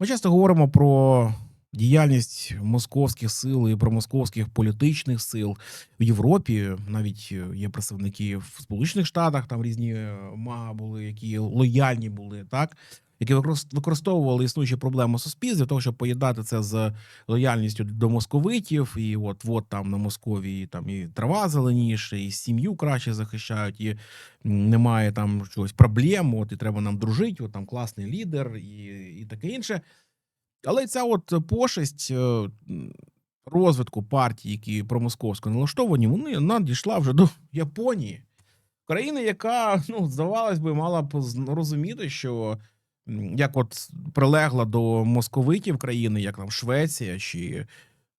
Ми часто говоримо про діяльність московських сил і про московських політичних сил в Європі. Навіть е, є представники в Сполучених Штатах, там різні е, мага були, які лояльні були, так які використовували існуючі проблеми суспільства для того, щоб поєднати це з лояльністю до московитів. І от, от там на Московії там і трава зеленіше, і сім'ю краще захищають, і немає там чогось проблем. От і треба нам дружити. От там класний лідер, і, і таке інше. Але ця от пошесть е, розвитку партій, які промосковсько налаштовані, вони надійшла вже до Японії. Країни, яка, ну, здавалось би, мала б розуміти, що як от прилегла до московитів країни, як там Швеція, чи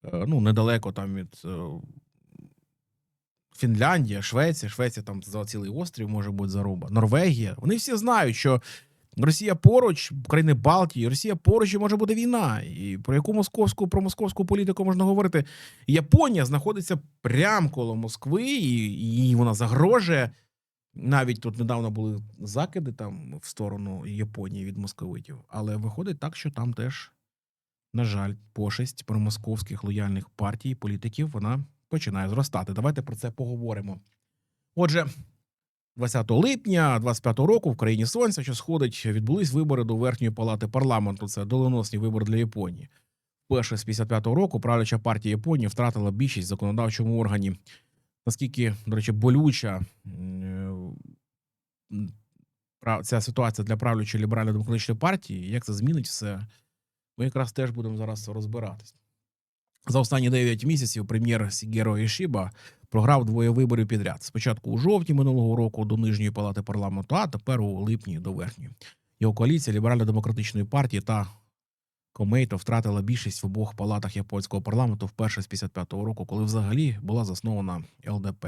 е, ну, недалеко там від е, Фінляндія, Швеція, Швеція там за цілий острів може бути заруба, Норвегія. Вони всі знають, що Росія поруч, країни Балтії, Росія поруч і може бути війна. І про яку московську про московську політику можна говорити? Японія знаходиться прямо коло Москви, і їй вона загрожує. Навіть тут недавно були закиди там в сторону Японії від московитів, але виходить так, що там теж, на жаль, пошесть промосковських лояльних партій, політиків вона починає зростати. Давайте про це поговоримо. Отже, 20 липня 25 року в країні сонця, що сходить, відбулись вибори до верхньої палати парламенту. Це доленосні вибори для Японії. Вперше з 55-го року правляча партія Японії втратила більшість в законодавчому органі. Наскільки, до речі, болюча пра- ця ситуація для правлячої ліберально-демократичної партії, як це змінить все, ми якраз теж будемо зараз розбиратись. За останні 9 місяців прем'єр Сігеро Ішіба програв двоє виборів підряд. Спочатку у жовтні минулого року до нижньої палати парламенту, а тепер у липні до верхньої. Його коаліція ліберально-демократичної партії та Комейто втратила більшість в обох палатах японського парламенту вперше з 55-го року, коли взагалі була заснована ЛДП.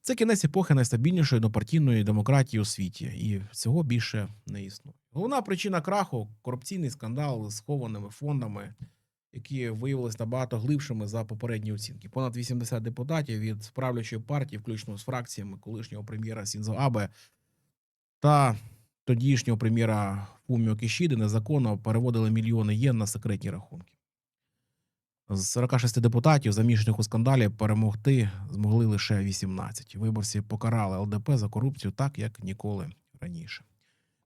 Це кінець епохи найстабільнішої однопартійної демократії у світі, і цього більше не існує. Головна причина краху корупційний скандал з схованими фондами, які виявилися набагато глибшими за попередні оцінки. Понад 80 депутатів від правлячої партії, включно з фракціями колишнього прем'єра Сінзо Абе та тодішнього прем'єра Фуміо Кішіди незаконно переводили мільйони єн на секретні рахунки. З 46 депутатів, замішаних у скандалі, перемогти змогли лише 18. Виборці покарали ЛДП за корупцію так, як ніколи раніше.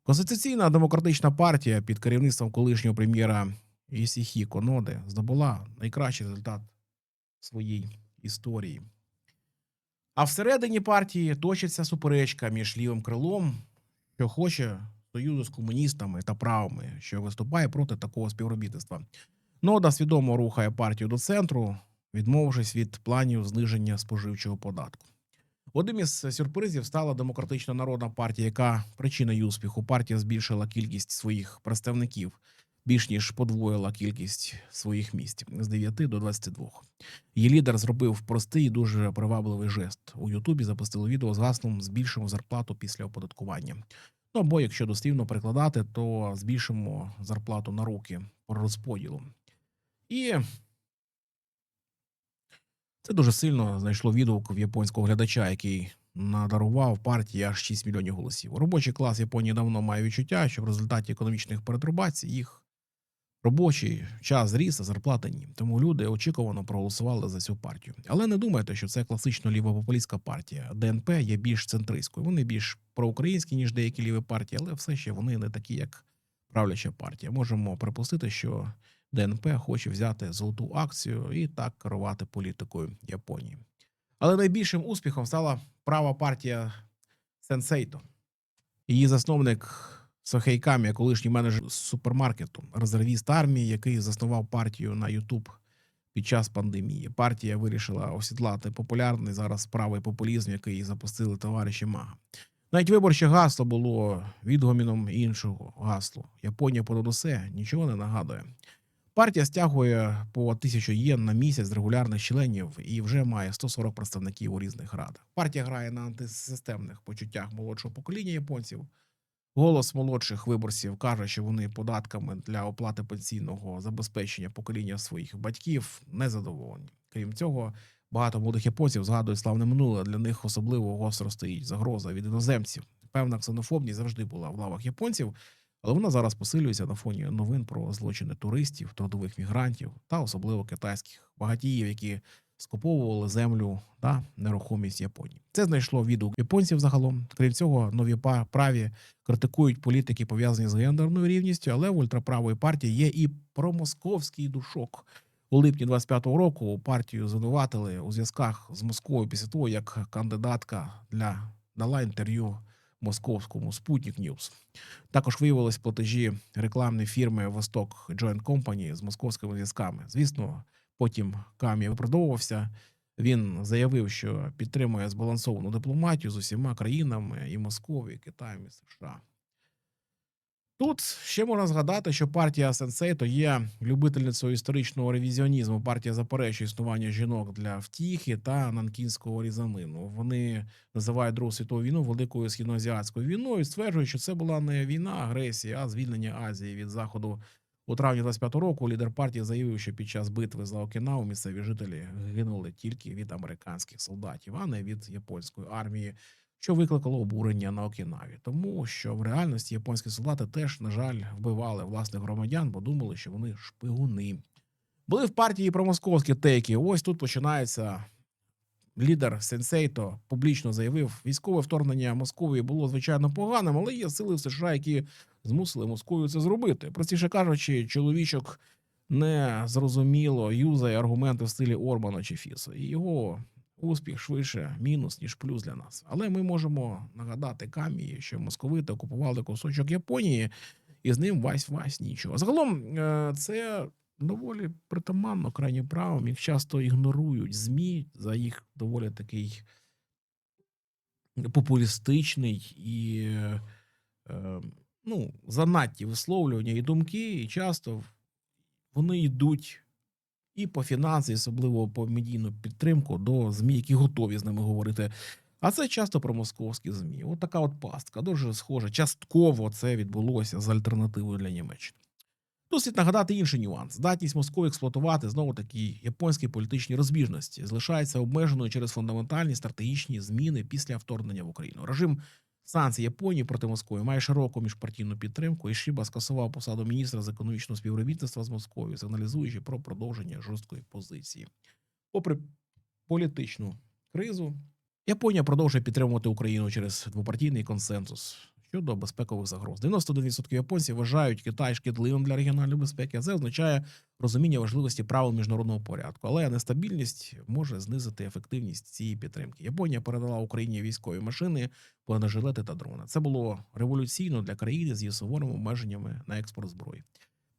Конституційна демократична партія під керівництвом колишнього прем'єра Ісіхі Коноде здобула найкращий результат своїй історії. А всередині партії точиться суперечка між лівим крилом, що хоче союзу з комуністами та правими, що виступає проти такого співробітництва. Нода свідомо рухає партію до центру, відмовившись від планів зниження споживчого податку. Одним із сюрпризів стала демократична народна партія, яка причиною успіху партія збільшила кількість своїх представників, більш ніж подвоїла кількість своїх місць з 9 до 22. Її лідер зробив простий і дуже привабливий жест. У Ютубі запустили відео з гаслом збільшимо зарплату після оподаткування. Ну або якщо дослівно перекладати, то збільшимо зарплату на руки по розподілу. І це дуже сильно знайшло відгук в японського глядача, який надарував партії аж 6 мільйонів голосів. Робочий клас Японії давно має відчуття, що в результаті економічних перетрубацій їх робочий час зріс, а зарплата ні. Тому люди очікувано проголосували за цю партію. Але не думайте, що це класично лівопопулістська партія. ДНП є більш центристською. Вони більш проукраїнські, ніж деякі ліві партії, але все ще вони не такі, як правляча партія. Можемо припустити, що ДНП хоче взяти золоту акцію і так керувати політикою Японії. Але найбільшим успіхом стала права партія Сенсейто. Її засновник Сохей Камія, колишній менеджер супермаркету, резервіст армії, який заснував партію на Ютуб під час пандемії. Партія вирішила осідлати популярний зараз правий популізм, який запустили товариші Мага. Навіть виборче гасло було відгоміном іншого гаслу. Японія понад усе нічого не нагадує. Партія стягує по тисячу єн на місяць з регулярних членів і вже має 140 представників у різних радах. Партія грає на антисистемних почуттях молодшого покоління японців. Голос молодших виборців каже, що вони податками для оплати пенсійного забезпечення покоління своїх батьків не задоволені. Крім цього, багато молодих японців згадують славне минуле. Для них особливо гостро стоїть загроза від іноземців. Певна ксенофобність завжди була в лавах японців. Але вона зараз посилюється на фоні новин про злочини туристів, трудових мігрантів та особливо китайських багатіїв, які скуповували землю та нерухомість Японії. Це знайшло відгук японців загалом. Крім цього, нові праві критикують політики, пов'язані з гендерною рівністю, але в ультраправої партії є і промосковський душок. У липні 25-го року партію звинуватили у зв'язках з Москвою після того, як кандидатка для дала інтерв'ю московському Спутник Ньюс. Також виявились платежі рекламної фірми Восток Joint Company з московськими зв'язками. Звісно, потім Кам'я виправдовувався. Він заявив, що підтримує збалансовану дипломатію з усіма країнами і Москові, і Китаєм, і США. Тут ще можна згадати, що партія Сенсей то є любительницею історичного ревізіонізму. Партія заперечує існування жінок для втіхи та нанкінського різанину. Вони називають Другу світову війну великою східноазіатською війною. і Стверджують, що це була не війна, агресія, а звільнення Азії від заходу. У травні 25-го року лідер партії заявив, що під час битви за Окінаву місцеві жителі гинули тільки від американських солдатів, а не від японської армії що викликало обурення на Окінаві, тому що в реальності японські солдати теж, на жаль, вбивали власних громадян, бо думали, що вони шпигуни. Були в партії промосковські тейки. Ось тут починається. Лідер Сенсейто публічно заявив, військове вторгнення Московії було звичайно поганим, але є сили в США, які змусили Московію це зробити. Простіше кажучи, чоловічок не зрозуміло юзає аргументи в стилі Орбана чи Фіса. І його успіх швидше мінус, ніж плюс для нас. Але ми можемо нагадати Камії, що московити окупували кусочок Японії, і з ним вась вась нічого. Загалом е, це доволі притаманно крайнім правом. Їх часто ігнорують ЗМІ за їх доволі такий популістичний і е, ну, занадті висловлювання і думки, і часто вони йдуть і по фінанси, особливо по медійну підтримку до ЗМІ, які готові з ними говорити. А це часто про московські ЗМІ. От така от пастка. Дуже схоже. Частково це відбулося з альтернативою для Німеччини. Слід нагадати інший нюанс: здатність Москви експлуатувати знову такі японські політичні розбіжності залишається обмеженою через фундаментальні стратегічні зміни після вторгнення в Україну. Режим санкцій Японії проти Москви має широку міжпартійну підтримку. І Шіба скасував посаду міністра з економічного співробітництва з Москвою, сигналізуючи про продовження жорсткої позиції. Попри політичну кризу, Японія продовжує підтримувати Україну через двопартійний консенсус щодо безпекових загроз. 91% японців вважають Китай шкідливим для регіональної безпеки. а Це означає розуміння важливості правил міжнародного порядку, але нестабільність може знизити ефективність цієї підтримки. Японія передала Україні військові машини, бронежилети та дрони. Це було революційно для країни з її суворими обмеженнями на експорт зброї.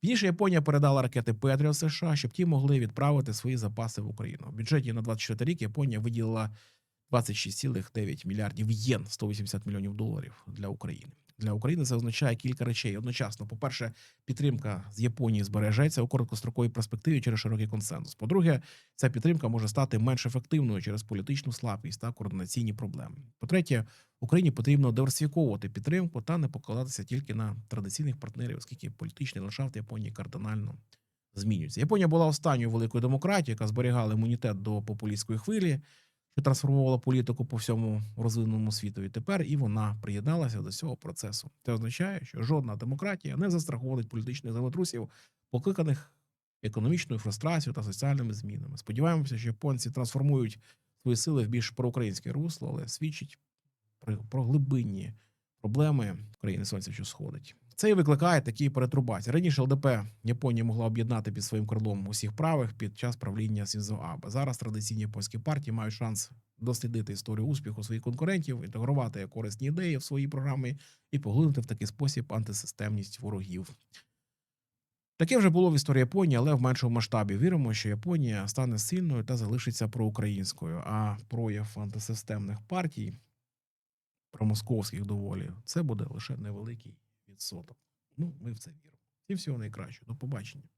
Пізніше Японія передала ракети Петріо США, щоб ті могли відправити свої запаси в Україну. В бюджеті на 24 рік Японія виділила 26,9 мільярдів єн, 180 мільйонів доларів для України. Для України це означає кілька речей одночасно. По-перше, підтримка з Японії збережеться у короткостроковій перспективі через широкий консенсус. По-друге, ця підтримка може стати менш ефективною через політичну слабкість та координаційні проблеми. По-третє, Україні потрібно диверсифіковувати підтримку та не покладатися тільки на традиційних партнерів, оскільки політичний ландшафт Японії кардинально змінюється. Японія була останньою великою демократією, яка зберігала імунітет до популістської хвилі трансформувала політику по всьому розвиненому світові. Тепер і вона приєдналася до цього процесу. Це означає, що жодна демократія не застраховує політичних землетрусів, покликаних економічною фрустрацією та соціальними змінами. Сподіваємося, що японці трансформують свої сили в більш проукраїнське русло, але свідчить про глибинні проблеми країни сонця, що сходить. Це і викликає такі перетрубації. Раніше ЛДП Японія могла об'єднати під своїм крилом усіх правих під час правління Сінзо Абе. Зараз традиційні японські партії мають шанс дослідити історію успіху своїх конкурентів, інтегрувати корисні ідеї в свої програми і поглинути в такий спосіб антисистемність ворогів. Таке вже було в історії Японії, але в меншому масштабі. Віримо, що Японія стане сильною та залишиться проукраїнською, а прояв антисистемних партій, промосковських доволі, це буде лише невеликий. Ну, ми в це віримо. І всього найкращого. До побачення.